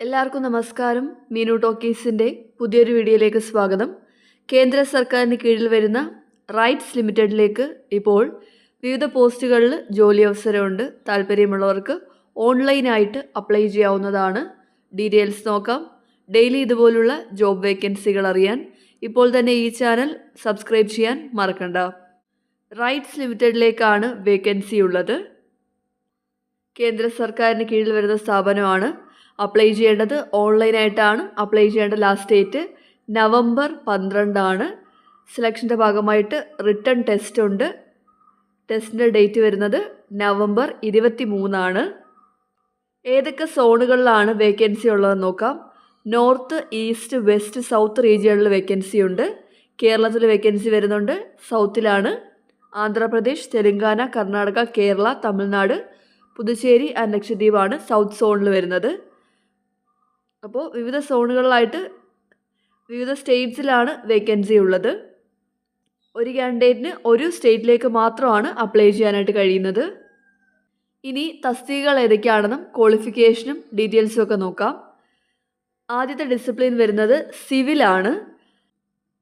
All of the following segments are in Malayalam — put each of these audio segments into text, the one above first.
എല്ലാവർക്കും നമസ്കാരം. മീനു ടോക്കീസിന്റെ പുതിയൊരു വീഡിയോയിലേക്ക് സ്വാഗതം. കേന്ദ്ര സർക്കാരിന് കീഴിൽ വരുന്ന റൈറ്റ്സ് ലിമിറ്റഡിലേക്ക് ഇപ്പോൾ വിവിധ പോസ്റ്റുകളിൽ ജോലി അവസരമുണ്ട്. താല്പര്യമുള്ളവർക്ക് ഓൺലൈനായിട്ട് അപ്ലൈ ചെയ്യാവുന്നതാണ്. ഡീറ്റെയിൽസ് നോക്കാം. ഡെയിലി ഇതുപോലുള്ള ജോബ് വേക്കൻസികൾ അറിയാൻ ഇപ്പോൾ തന്നെ ഈ ചാനൽ സബ്സ്ക്രൈബ് ചെയ്യാൻ മറക്കണ്ട. റൈറ്റ്സ് ലിമിറ്റഡിലേക്കാണ് വേക്കൻസി ഉള്ളത്. കേന്ദ്ര സർക്കാരിന് കീഴിൽ വരുന്ന സ്ഥാപനമാണ് അപ്ലൈ ചെയ്യേണ്ടത് ഓൺലൈനായിട്ടാണ് അപ്ലൈ ചെയ്യേണ്ട ലാസ്റ്റ് ഡേറ്റ് നവംബർ പന്ത്രണ്ടാണ്. സെലക്ഷന്റെ ഭാഗമായിട്ട് റിട്ടേൺ ടെസ്റ്റ് ഉണ്ട്. ടെസ്റ്റിന്റെ ഡേറ്റ് വരുന്നത് നവംബർ ഇരുപത്തി മൂന്നാണ് ഏതൊക്കെ സോണുകളിലാണ് വേക്കൻസി ഉള്ളതെന്ന് നോക്കാം. നോർത്ത് ഈസ്റ്റ് വെസ്റ്റ് സൗത്ത് റീജിയണിൽ വേക്കൻസി ഉണ്ട്. കേരളത്തിൽ വേക്കൻസി വരുന്നുണ്ട്. സൗത്തിലാണ് ആന്ധ്രാപ്രദേശ് തെലങ്കാന കർണാടക കേരള തമിഴ്നാട് പുതുച്ചേരി ആൻഡ് ലക്ഷദ്വീപാണ് സൗത്ത് സോണിൽ വരുന്നത്. അപ്പോൾ വിവിധ സോണുകളിലായിട്ട് വിവിധ സ്റ്റേറ്റ്സിലാണ് വേക്കൻസി ഉള്ളത്. ഒരു കാൻഡിഡേറ്റിന് ഒരു സ്റ്റേറ്റിലേക്ക് മാത്രമാണ് അപ്ലൈ ചെയ്യാനായിട്ട് കഴിയുന്നത്. ഇനി തസ്തികകൾ ഏതൊക്കെയാണെന്നും ക്വാളിഫിക്കേഷനും ഡീറ്റെയിൽസും ഒക്കെ നോക്കാം. ആദ്യത്തെ ഡിസിപ്ലിൻ വരുന്നത് സിവിലാണ്.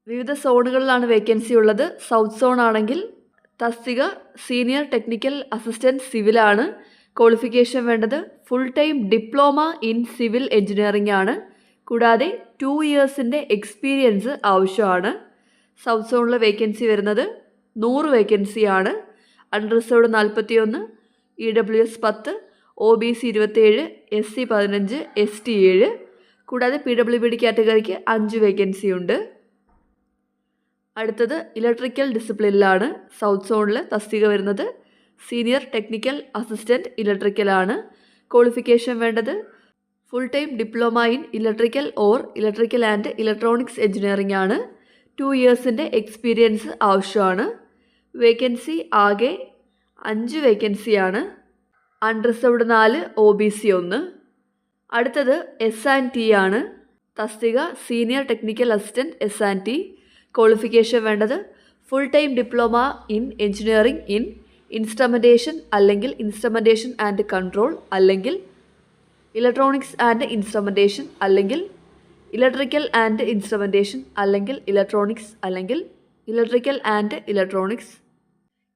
വിവിധ സോണുകളിലാണ് വേക്കൻസി ഉള്ളത്. സൗത്ത് സോൺ ആണെങ്കിൽ തസ്തിക സീനിയർ ടെക്നിക്കൽ അസിസ്റ്റന്റ് സിവിലാണ്. ക്വാളിഫിക്കേഷൻ വേണ്ടത് full time diploma in civil engineering ആണ്. കൂടാതെ ടു ഇയേഴ്സിന്റെ എക്സ്പീരിയൻസ് ആവശ്യമാണ്. സൗത്ത് സോണിലെ വേക്കൻസി വരുന്നത് നൂറ് വേക്കൻസിയാണ് അൺറിസർവ്ഡ് നാൽപ്പത്തി ഒന്ന് ഇ ഡബ്ല്യു എസ് പത്ത് ഒ ബി സി ഇരുപത്തേഴ് എസ് സി പതിനഞ്ച് എസ് ടി ഏഴ്. കൂടാതെ പി ഡബ്ല്യു ബി ഡി കാറ്റഗറിക്ക് അഞ്ച് വേക്കൻസി ഉണ്ട്. അടുത്തത് ഇലക്ട്രിക്കൽ ഡിസിപ്ലിനിലാണ് സൗത്ത് സോണിൽ തസ്തിക വരുന്നത് സീനിയർ ടെക്നിക്കൽ അസിസ്റ്റന്റ് ഇലക്ട്രിക്കലാണ് ക്വാളിഫിക്കേഷൻ വേണ്ടത്. Full time diploma in electrical or electrical and electronics engineering ആണ്. ടു ഇയേഴ്സിന്റെ എക്സ്പീരിയൻസ് ആവശ്യമാണ്. വേക്കൻസി ആകെ അഞ്ച് വേക്കൻസിയാണ് അൺറിസർവ്ഡ് നാല് ഒ ബി സി ഒന്ന്. അടുത്തത് എസ് ആൻഡ് ടി ആണ്. തസ്തിക senior technical assistant S and T qualification വേണ്ടത് full time diploma in engineering in instrumentation അല്ലെങ്കിൽ ഇൻസ്ട്രമെന്റേഷൻ ആൻഡ് കൺട്രോൾ അല്ലെങ്കിൽ ഇലക്ട്രോണിക്സ് ആൻഡ് ഇൻസ്ട്രമെന്റേഷൻ അല്ലെങ്കിൽ ഇലക്ട്രിക്കൽ ആൻഡ് ഇൻസ്ട്രമെന്റേഷൻ അല്ലെങ്കിൽ ഇലക്ട്രോണിക്സ് അല്ലെങ്കിൽ ഇലക്ട്രിക്കൽ ആൻഡ് ഇലക്ട്രോണിക്സ്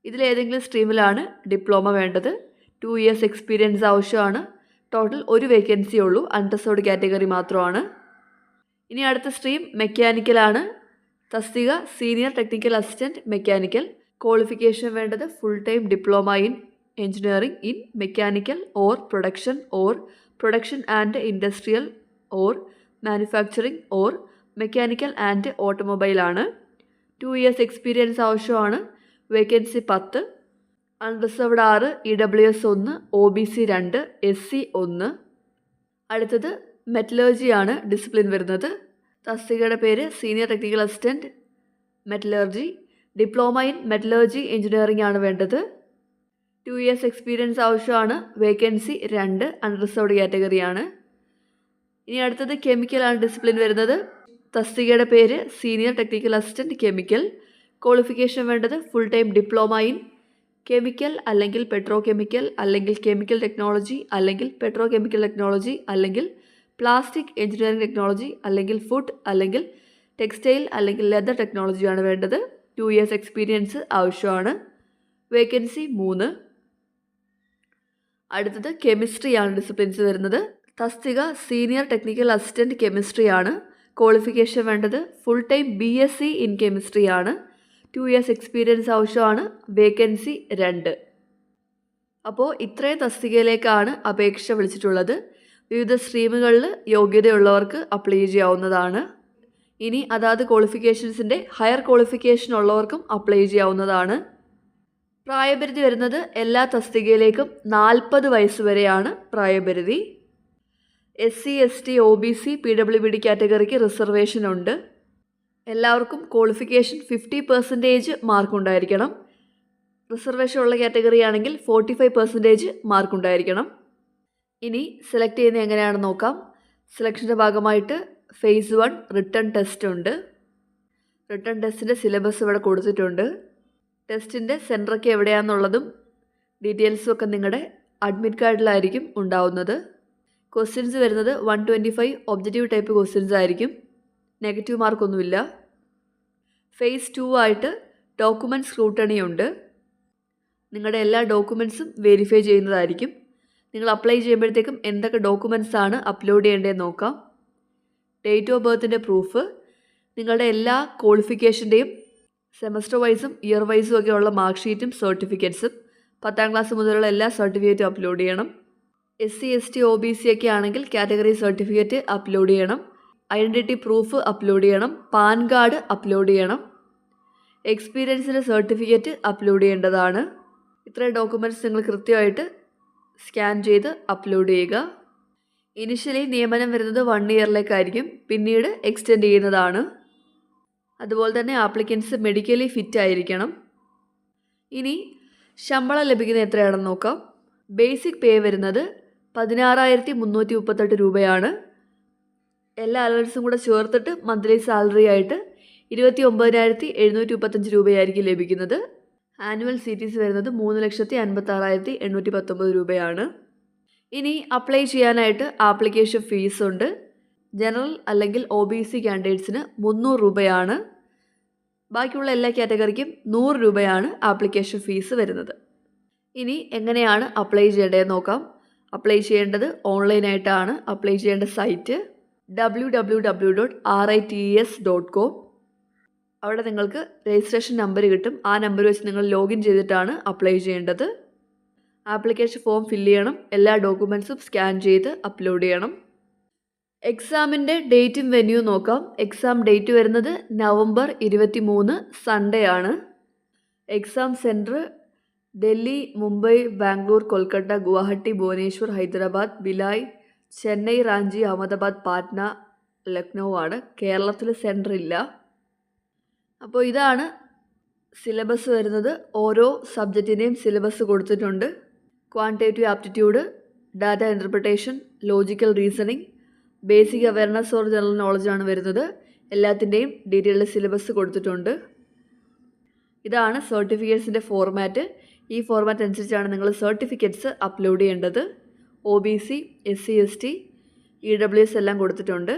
ഇതിലേതെങ്കിലും സ്ട്രീമിലാണ് ഡിപ്ലോമ വേണ്ടത്? ടു ഇയേഴ്സ് എക്സ്പീരിയൻസ് ആവശ്യമാണ്. ടോട്ടൽ ഒരു വേക്കൻസി ഉള്ളൂ. അൺറിസർവ്ഡ് കാറ്റഗറി മാത്രമാണ്. ഇനി അടുത്ത സ്ട്രീം മെക്കാനിക്കലാണ് തസ്തിക senior technical assistant mechanical qualification വേണ്ടത് full time diploma in engineering in mechanical or production or production and industrial or manufacturing or mechanical and automobile ആണ്. ടു ഇയേഴ്സ് എക്സ്പീരിയൻസ് ആവശ്യമാണ്. വേക്കൻസി പത്ത്. അൺറിസർവ്ഡ് ആറ് ഇ ഡബ്ല്യു എസ് ഒന്ന് ഒ ബി സി രണ്ട് എസ് സി ഒന്ന്. അടുത്തത് മെറ്റലർജിയാണ് ഡിസിപ്ലിൻ വരുന്നത്. തസ്തികയുടെ പേര് senior technical assistant metallurgy diploma in metallurgy engineering ആണ് വേണ്ടത്. ടു ഇയേഴ്സ് എക്സ്പീരിയൻസ് ആവശ്യമാണ്. വേക്കൻസി രണ്ട് അൺറിസർവ്ഡ് കാറ്റഗറിയാണ് ഇനി അടുത്തത് കെമിക്കൽ ആണ് ഡിസിപ്ലിൻ വരുന്നത്. തസ്തികയുടെ പേര് senior technical assistant chemical qualification വേണ്ടത് full time diploma in chemical അല്ലെങ്കിൽ പെട്രോ കെമിക്കൽ അല്ലെങ്കിൽ കെമിക്കൽ ടെക്നോളജി അല്ലെങ്കിൽ പെട്രോ കെമിക്കൽ ടെക്നോളജി അല്ലെങ്കിൽ പ്ലാസ്റ്റിക് എഞ്ചിനീയറിംഗ് ടെക്നോളജി അല്ലെങ്കിൽ ഫുഡ് അല്ലെങ്കിൽ ടെക്സ്റ്റൈൽ അല്ലെങ്കിൽ ലെതർ ടെക്നോളജിയാണ് വേണ്ടത്. ടു ഇയേഴ്സ് എക്സ്പീരിയൻസ് ആവശ്യമാണ്. വേക്കൻസി മൂന്ന്. അടുത്തത് കെമിസ്ട്രിയാണ് ഡിസിപ്ലിൻസ് വരുന്നത്. തസ്തിക സീനിയർ ടെക്നിക്കൽ അസിസ്റ്റന്റ് കെമിസ്ട്രി ആണ്. ക്വാളിഫിക്കേഷൻ വേണ്ടത് full time B S C in chemistry ആണ്. ടു ഇയേഴ്സ് എക്സ്പീരിയൻസ് ആവശ്യമാണ്. വേക്കൻസി രണ്ട്. അപ്പോൾ ഇത്രയും തസ്തികയിലേക്കാണ് അപേക്ഷ വിളിച്ചിട്ടുള്ളത്. വിവിധ സ്ട്രീമുകളിൽ യോഗ്യതയുള്ളവർക്ക് അപ്ലൈ ചെയ്യാവുന്നതാണ്. ഇനി അതാത് ക്വാളിഫിക്കേഷൻസിന്റെ ഹയർ ക്വാളിഫിക്കേഷൻ ഉള്ളവർക്കും അപ്ലൈ ചെയ്യാവുന്നതാണ്. പ്രായപരിധി വരുന്നത് എല്ലാ തസ്തികയിലേക്കും നാൽപ്പത് വയസ്സ് വരെയാണ് പ്രായപരിധി. S C S T O B C P W B D കാറ്റഗറിക്ക് reservation ഉണ്ട്. എല്ലാവർക്കും ക്വാളിഫിക്കേഷൻ ഫിഫ്റ്റി പെർസെന്റേജ് മാർക്ക് ഉണ്ടായിരിക്കണം. റിസർവേഷൻ ഉള്ള കാറ്റഗറി ആണെങ്കിൽ ഫോർട്ടി ഫൈവ് പെർസെന്റേജ് മാർക്ക് ഉണ്ടായിരിക്കണം. ഇനി സെലക്ട് ചെയ്യുന്നത് എങ്ങനെയാണെന്ന് നോക്കാം. സെലക്ഷന്റെ ഭാഗമായിട്ട് ഫേസ് വൺ റിട്ടേൺ ടെസ്റ്റ് ഉണ്ട്. റിട്ടേൺ ടെസ്റ്റിന്റെ സിലബസ് ഇവിടെ കൊടുത്തിട്ടുണ്ട്. ടെസ്റ്റിന്റെ സെന്ററൊക്കെ എവിടെയാണെന്നുള്ളതും ഡീറ്റെയിൽസും ഒക്കെ നിങ്ങളുടെ അഡ്മിറ്റ് കാർഡിലായിരിക്കും ഉണ്ടാവുന്നത്. ക്വസ്റ്റ്യൻസ് വരുന്നത് one twenty five objective type questions ആയിരിക്കും നെഗറ്റീവ് മാർക്കൊന്നുമില്ല ഫേസ് ടു ആയിട്ട് ഡോക്യുമെന്റ് സ്ക്രൂട്ടണി ഉണ്ട്. നിങ്ങളുടെ എല്ലാ ഡോക്യുമെന്റ്സും വെരിഫൈ ചെയ്യുന്നതായിരിക്കും. നിങ്ങൾ അപ്ലൈ ചെയ്യുമ്പോഴത്തേക്കും എന്തൊക്കെ ഡോക്യുമെന്റ്സ് ആണ് അപ്ലോഡ് ചെയ്യേണ്ടതെന്ന് നോക്കാം. ഡേറ്റ് ഓഫ് ബർത്തിന്റെ പ്രൂഫ് നിങ്ങളുടെ എല്ലാ ക്വാളിഫിക്കേഷന്റെയും സെമസ്റ്റർ വൈസും ഇയർ വൈസും ഒക്കെ ഉള്ള മാർക്ക് ഷീറ്റും സർട്ടിഫിക്കറ്റ്സും പത്താം ക്ലാസ് മുതലുള്ള എല്ലാ സർട്ടിഫിക്കറ്റും അപ്ലോഡ് ചെയ്യണം. S C S T O B C ഒക്കെ ആണെങ്കിൽ കാറ്റഗറി സർട്ടിഫിക്കറ്റ് അപ്ലോഡ് ചെയ്യണം. ഐഡന്റിറ്റി പ്രൂഫ് അപ്ലോഡ് ചെയ്യണം. പാൻ കാർഡ് അപ്ലോഡ് ചെയ്യണം. എക്സ്പീരിയൻസിന്റെ സർട്ടിഫിക്കറ്റ് അപ്ലോഡ് ചെയ്യേണ്ടതാണ്. ഇത്രയും ഡോക്യുമെന്റ്സ് നിങ്ങൾ കൃത്യമായിട്ട് സ്കാൻ ചെയ്ത് അപ്ലോഡ് ചെയ്യുക. ഇനിഷ്യലി നിയമനം വരുന്നത് വൺ ഇയറിലേക്കായിരിക്കും പിന്നീട് എക്സ്റ്റെൻഡ് ചെയ്യുന്നതാണ്. അതുപോലെ തന്നെ ആപ്ലിക്കൻസ് മെഡിക്കലി ഫിറ്റ് ആയിരിക്കണം. ഇനി ശമ്പളം ലഭിക്കുന്നത് എത്രയാണെന്ന് നോക്കാം. ബേസിക് പേ വരുന്നത് പതിനാറായിരത്തി മുന്നൂറ്റി മുപ്പത്തെട്ട് രൂപയാണ്. എല്ലാ അലവൻസും കൂടെ ചേർത്തിട്ട് മന്ത്ലി സാലറി ആയിട്ട് ഇരുപത്തി ഒമ്പതിനായിരത്തി എഴുന്നൂറ്റി മുപ്പത്തഞ്ച് രൂപയായിരിക്കും ലഭിക്കുന്നത്. ആനുവൽ സി ടി വരുന്നത് മൂന്ന് ലക്ഷത്തി അൻപത്താറായിരത്തി എണ്ണൂറ്റി പത്തൊമ്പത് രൂപയാണ്. ഇനി അപ്ലൈ ചെയ്യാനായിട്ട് ആപ്ലിക്കേഷൻ ഫീസ് ഉണ്ട്. ജനറൽ അല്ലെങ്കിൽ ഒ ബി സി കാൻഡിഡേറ്റ്സിന് മുന്നൂറ് രൂപയാണ്. ബാക്കിയുള്ള എല്ലാ കാറ്റഗറിക്കും നൂറ് രൂപയാണ് ആപ്ലിക്കേഷൻ ഫീസ് വരുന്നത്. ഇനി എങ്ങനെയാണ് അപ്ലൈ ചെയ്യേണ്ടതെന്ന് നോക്കാം. അപ്ലൈ ചെയ്യേണ്ടത് ഓൺലൈനായിട്ടാണ് അപ്ലൈ ചെയ്യേണ്ട site W W dot R I T S dot com അവിടെ നിങ്ങൾക്ക് രജിസ്ട്രേഷൻ നമ്പർ കിട്ടും. ആ നമ്പർ വെച്ച് നിങ്ങൾ ലോഗിൻ ചെയ്തിട്ടാണ് അപ്ലൈ ചെയ്യേണ്ടത്. ആപ്ലിക്കേഷൻ ഫോം ഫില്ല് ചെയ്യണം. എല്ലാ ഡോക്യുമെൻസും സ്കാൻ ചെയ്ത് അപ്ലോഡ് ചെയ്യണം. എക്സാമിന്റെ ഡേറ്റും വെന്യൂ നോക്കാം. എക്സാം ഡേറ്റ് വരുന്നത് നവംബർ ഇരുപത്തി മൂന്ന് സൺഡേ ആണ്. എക്സാം സെന്റർ ഡൽഹി മുംബൈ ബാംഗ്ലൂർ കൊൽക്കത്ത ഗുവാഹട്ടി ഭുവനേശ്വർ ഹൈദരാബാദ് ബിലായ് ചെന്നൈ റാഞ്ചി അഹമ്മദാബാദ് പാറ്റ്ന ലക്നൗ ആണ്. കേരളത്തിൽ സെന്റർ ഇല്ല. അപ്പോൾ ഇതാണ് സിലബസ് വരുന്നത്. ഓരോ സബ്ജക്റ്റിന്റെയും സിലബസ് കൊടുത്തിട്ടുണ്ട്. Quantitative aptitude data interpretation logical reasoning basic awareness or general നോളജാണ് വരുന്നത്. എല്ലാത്തിന്റെയും ഡീറ്റെയിൽഡ് സിലബസ് കൊടുത്തിട്ടുണ്ട്. ഇതാണ് സർട്ടിഫിക്കറ്റ്സിന്റെ ഫോർമാറ്റ് ഈ ഫോർമാറ്റ് അനുസരിച്ചാണ് നിങ്ങൾ സർട്ടിഫിക്കറ്റ്സ് അപ്ലോഡ് ചെയ്യേണ്ടത്. O B C S C S T E W S എല്ലാം കൊടുത്തിട്ടുണ്ട്.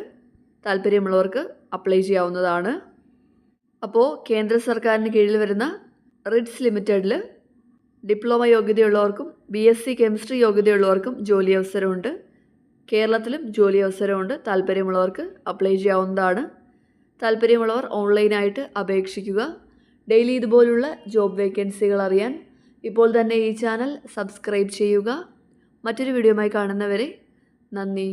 താല്പര്യമുള്ളവർക്ക് അപ്ലൈ ചെയ്യാവുന്നതാണ്. അപ്പോൾ കേന്ദ്ര സർക്കാരിന് കീഴിൽ വരുന്ന റിഡ്സ് ലിമിറ്റഡിൽ ഡിപ്ലോമ യോഗ്യതയുള്ളവർക്കും ബി എസ് സി കെമിസ്ട്രി യോഗ്യതയുള്ളവർക്കും ജോലി അവസരമുണ്ട്. കേരളത്തിലും ജോലി അവസരമുണ്ട്. താല്പര്യമുള്ളവർക്ക് അപ്ലൈ ചെയ്യാവുന്നതാണ്. താല്പര്യമുള്ളവർ ഓൺലൈനായിട്ട് അപേക്ഷിക്കുക. ഡെയിലി ഇതുപോലുള്ള ജോബ് വേക്കൻസികൾ അറിയാൻ ഇപ്പോൾ തന്നെ ഈ ചാനൽ സബ്സ്ക്രൈബ് ചെയ്യുക. മറ്റൊരു വീഡിയോയുമായി കാണുന്നവരെ നന്ദി.